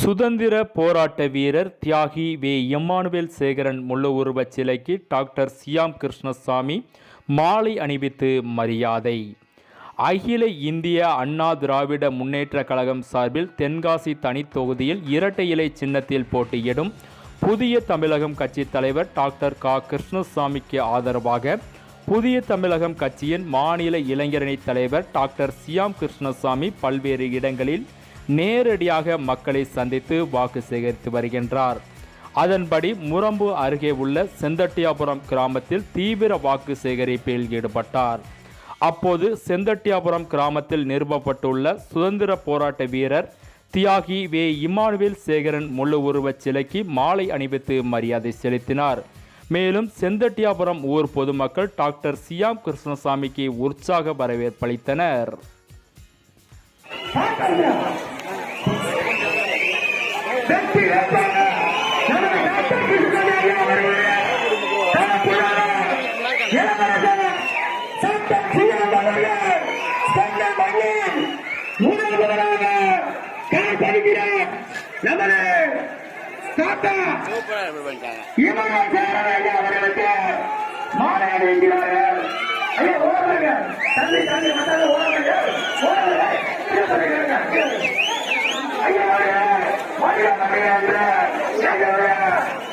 சுதந்திர போராட்ட வீரர் தியாகி வே. எம்மானுவேல் சேகரன் முள்ள உருவச் சிலைக்கு டாக்டர் சியாம் கிருஷ்ணசாமி மாலை அணிவித்து மரியாதை. அகில இந்திய அண்ணா திராவிட முன்னேற்ற கழகம் சார்பில் தென்காசி தனி தொகுதியில் இரட்டை இலை சின்னத்தில் போட்டியிடும் புதிய தமிழகம் கட்சி தலைவர் டாக்டர் கா. கிருஷ்ணசாமிக்கு ஆதரவாக புதிய தமிழகம் கட்சியின் மாநில இளைஞரணி தலைவர் டாக்டர் சியாம் கிருஷ்ணசாமி பல்வேறு இடங்களில் நேரடியாக மக்களை சந்தித்து வாக்கு சேகரித்து வருகின்றார். அதன்படி முரம்பு அருகே உள்ள செந்தட்டியாபுரம் கிராமத்தில் தீவிர வாக்கு சேகரிப்பில் ஈடுபட்டார். அப்போது செந்தட்டியாபுரம் கிராமத்தில் நிறுவப்பட்டுள்ள சுதந்திர போராட்ட வீரர் தியாகி வே. இம்மானுவேல் சேகரன் முழு உருவச் சிலைக்கு மாலை அணிவித்து மரியாதை செலுத்தினார். மேலும் செந்தட்டியாபுரம் ஊர் பொதுமக்கள் டாக்டர் சியாம் கிருஷ்ணசாமிக்கு உற்சாக வரவேற்பளித்தனர் வெற்றி வேட்பாளர் நமது டாக்டர் கிருஷ்ணசாமி அவர்களுடைய முதல்வராக நமது தாத்தா அவர்களுக்கு ஐயா ஓடுங்க தம்பி தம்பி ஓடுங்க ஓடுங்க ஐயா சொல்லுங்க ஐயா